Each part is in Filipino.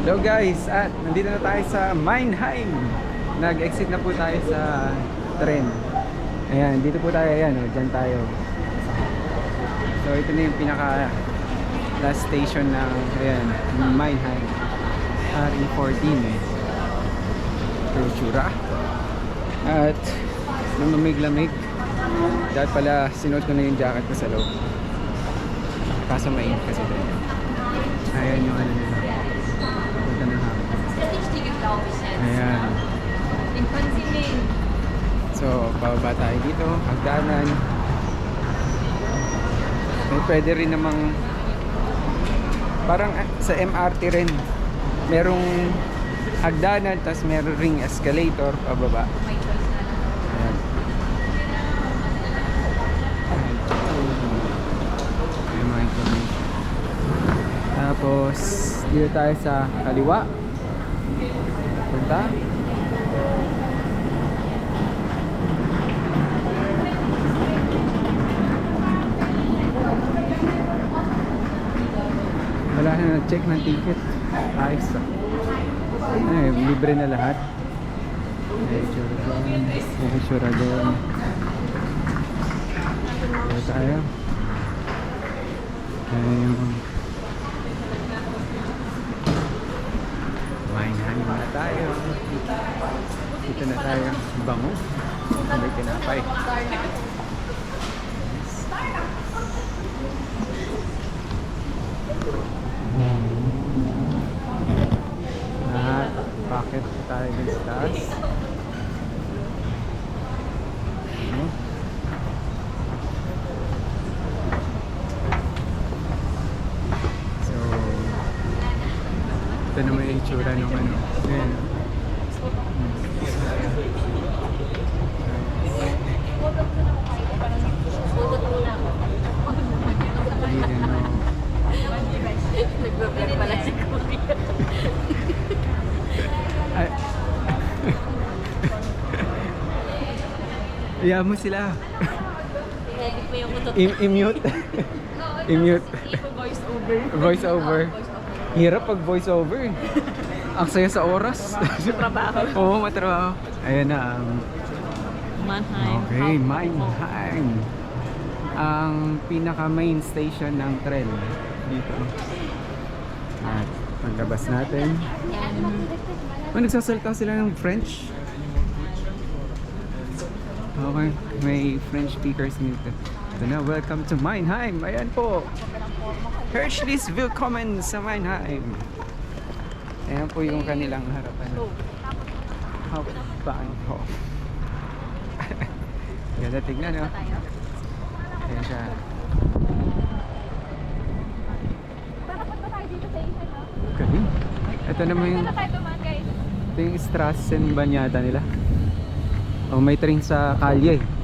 Hello guys, at nandito na tayo sa Meinheim. Nag-exit na po tayo sa tren. Ayan, dito po tayo, ayan, oh, dyan tayo. So ito na yung pinaka last station ng ayan, Meinheim. RE14 eh. Tsura. At namamig-lamig. Dahil pala sinuot ko na yung jacket ko sa loob. Kaso mainit kasi doon. Ayan yung ano bababa tayo dito, hagdanan. May pwede rin namang parang ah, sa MRT rin. Merong hagdanan, tapos meron ring escalator pababa. Ayan. Tapos, dito tayo sa kaliwa. Punta. Na nag-check ng ticket. Ayos ah. Ay, libre na lahat. Tsura doon. Dito tayo. Ay, yung... Mainhan na tayo. Dito na tayo. Bango. May tinapay. At bakit tayo dun sa taas? Ano? So, ito naman yung itsura ng ano. Ayan. Oh. Nagbe-vlog pala si Kuya. Ay. Iyan mo sila. I-mute. I-mute. voice over. Voice over. Hirap pag voice over. Ang saya sa oras. Trabaho. Oo, matrabaho. Ayan na. Um, Mannheim. okay, Mannheim. Ang pinaka main station ng tren dito. At paglabas natin. Oh, nagsasalita sila ng French. Okay, may French speakers dito. Ito na, welcome to Meinheim. Ayan po. Herzlich willkommen sa Meinheim. Ayan po yung kanilang harapan. Hauptbahnhof. Ganda tignan, no? Ayan siya. Galing. Ito naman yung, ito yung Strassen Banyata nila. Oh, may train sa kalye. Oh.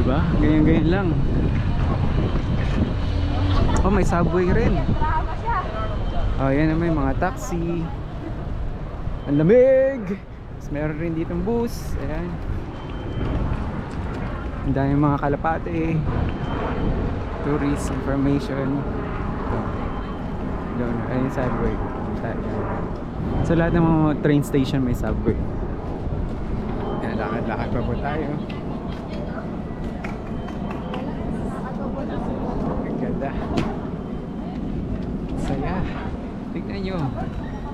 Diba? Ganyan-ganyan lang. Oh, may subway rin. Oh, yan naman yung mga taxi. Ang lamig! Tapos meron rin dito bus. Ayan. Ang dami mga kalapate. Tourist information. Doon. Ayun yung subway. Sa lahat ng mga train station may subway. Yan, lakad-lakad pa po tayo. Ganda. Saya. Tignan nyo.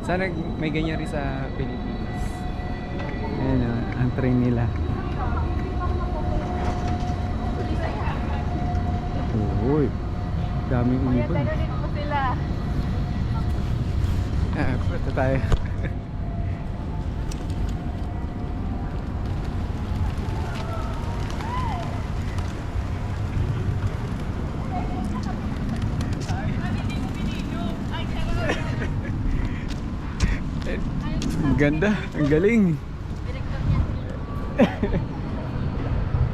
Sana may ganyan rin sa Pilipinas. Ayan o, ang train nila. Uy, daming ibon. mo sila. Ah, punta tayo. Ganda, ang galing.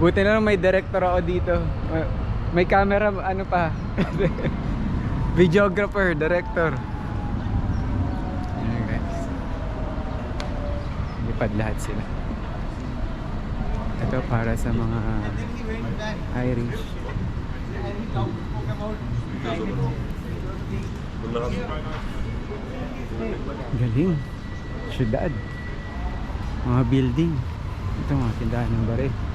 Buti na lang may director ako dito. Uh, May camera, ano pa? Videographer, director. Ayan guys. Lipad lahat sila. Ito para sa mga Irish. Galing. Syudad. Mga building. Ito mga tindahan ng baril.